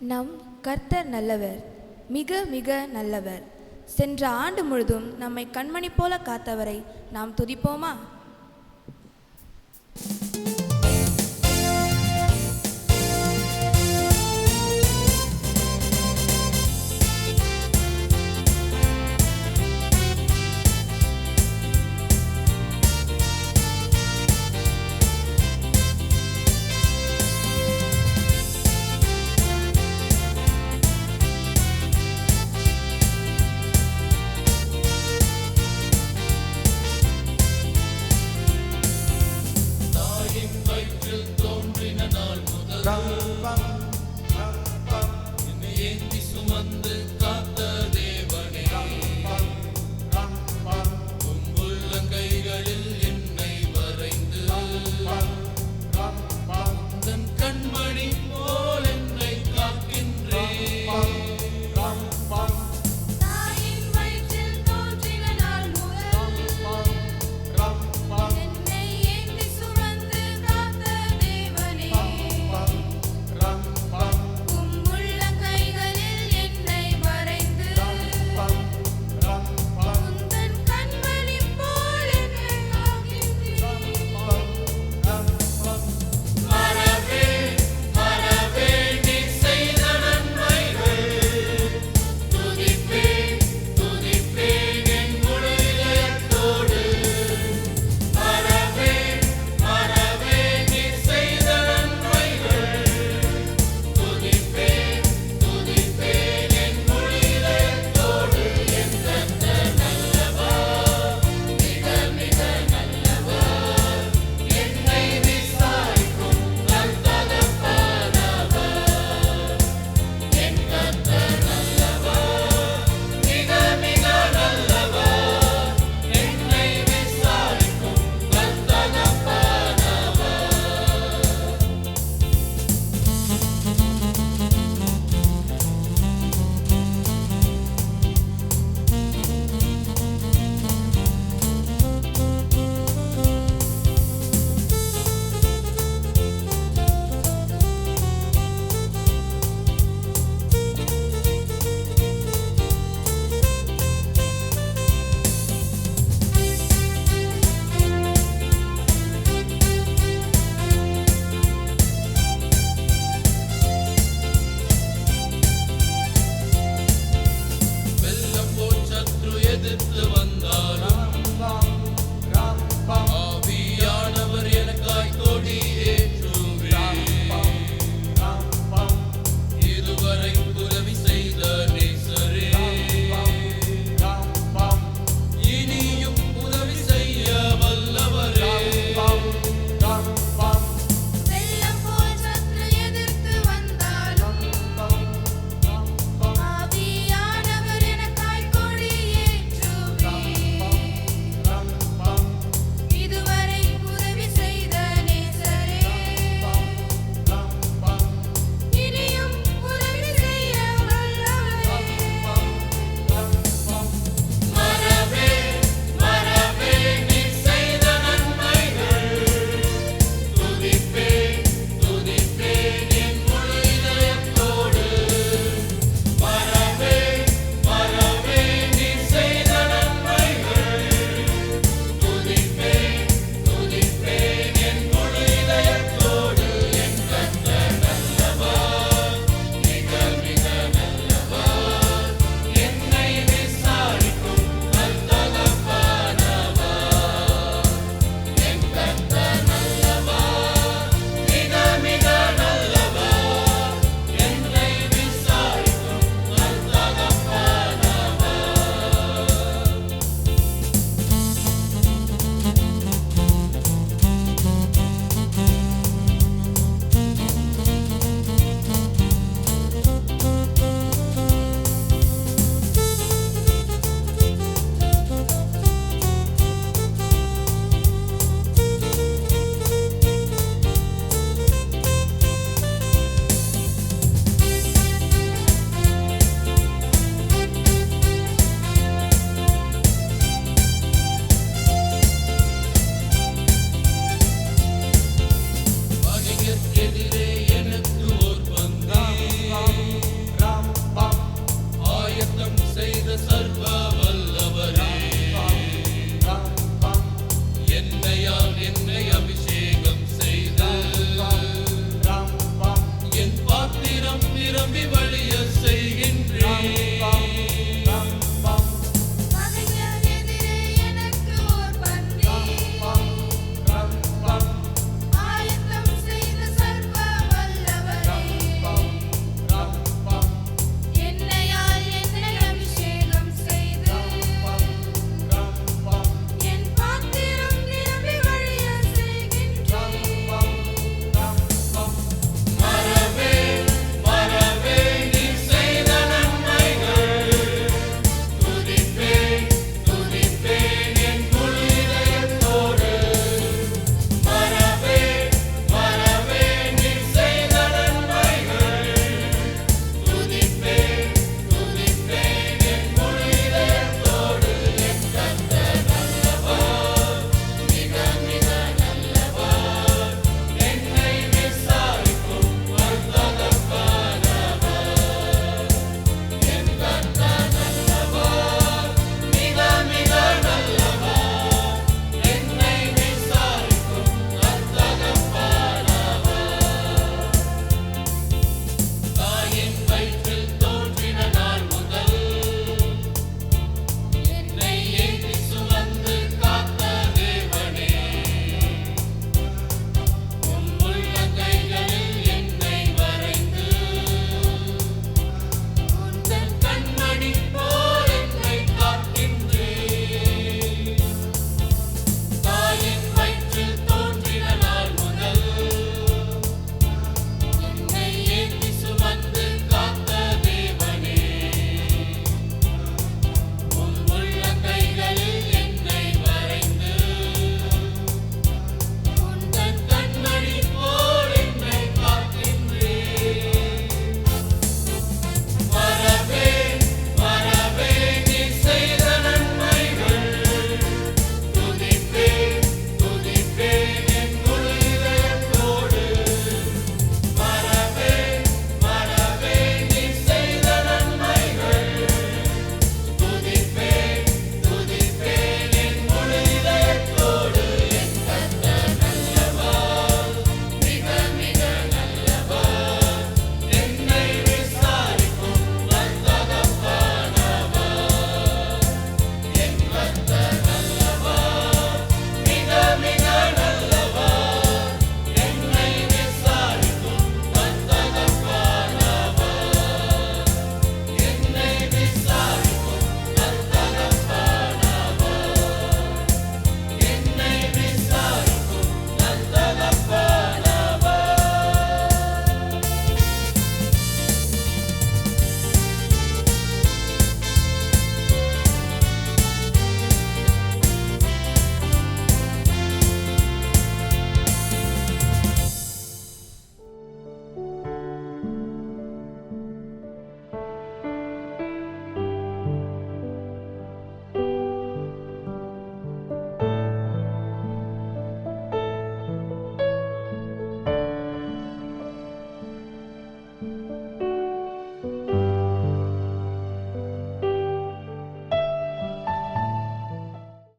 நம் கர்த்தர் நல்லவர் மிக மிக நல்லவர். சென்ற ஆண்டு முழுதும் நம்மை கண்மணி போல காத்தவரை நாம் துதிப்போமா? Bam, bam, beni yendi sumanda